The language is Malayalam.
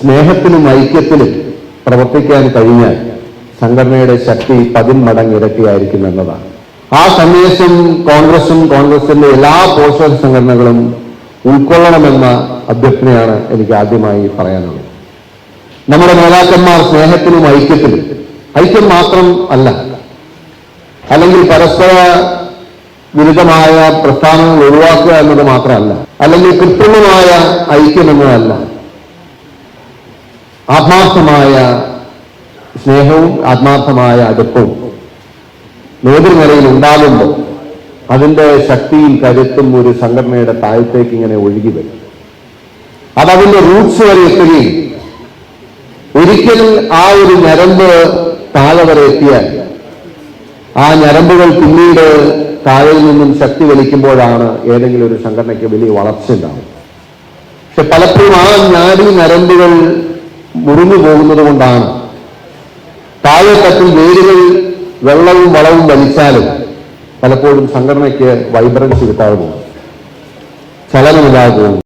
സ്നേഹത്തിനും ഐക്യത്തിനും പ്രവർത്തിക്കാൻ കഴിഞ്ഞാൽ സംഘടനയുടെ ശക്തി പതിന്മടങ്ങ് ഇരട്ടിയായിരിക്കും എന്നതാണ്. ആ സന്ദേശം കോൺഗ്രസും കോൺഗ്രസിന്റെ എല്ലാ പോഷക സംഘടനകളും ഉൾക്കൊള്ളണമെന്ന അഭ്യർത്ഥനയാണ് എനിക്ക് ആദ്യമായി പറയാനുള്ളത്. നമ്മുടെ നേതാക്കന്മാർ സ്നേഹത്തിനും ഐക്യത്തിനും ഐക്യം മാത്രം അല്ല അല്ലെങ്കിൽ പരസ്പര വിരുദ്ധമായ പ്രസ്ഥാനങ്ങൾ ഒഴിവാക്കുക എന്നത് മാത്രമല്ല അല്ലെങ്കിൽ കൃത്രിമമായ ഐക്യം എന്നതല്ല ആത്മാർത്ഥമായ സ്നേഹവും ആത്മാർത്ഥമായ അടുപ്പവും നേതൃനിലയിൽ ഉണ്ടാകുമ്പോൾ അതിന്റെ ശക്തിയും കരുത്തും ഒരു സംഘടനയുടെ താഴത്തേക്ക് ഇങ്ങനെ ഒഴുകി വരും. അതതിന്റെ റൂട്ട്സ് വരെ എത്തുകയും ഒരിക്കൽ ആ ഒരു ഞരമ്പ് താഴെ വരെ എത്തിയാൽ ആ ഞരമ്പുകൾ പിന്നീട് താഴെ നിന്നും ശക്തി വലിക്കുമ്പോഴാണ് ഏതെങ്കിലും ഒരു സംഘടനയ്ക്ക് വലിയ വളർച്ച ഉണ്ടാവും പക്ഷെ പലപ്പോഴും ആ ഞാടി ഞരമ്പുകൾ മുറിഞ്ഞു പോകുന്നത് കൊണ്ടാണ്. താഴെത്തട്ടിൽ വേരുകൾ വെള്ളവും വളവും വലിച്ചാലും പലപ്പോഴും സംഘടനയ്ക്ക് വൈബ്രൻസ് കിട്ടാതെ പോകും. ചലനമില്ലാതെ പോകും.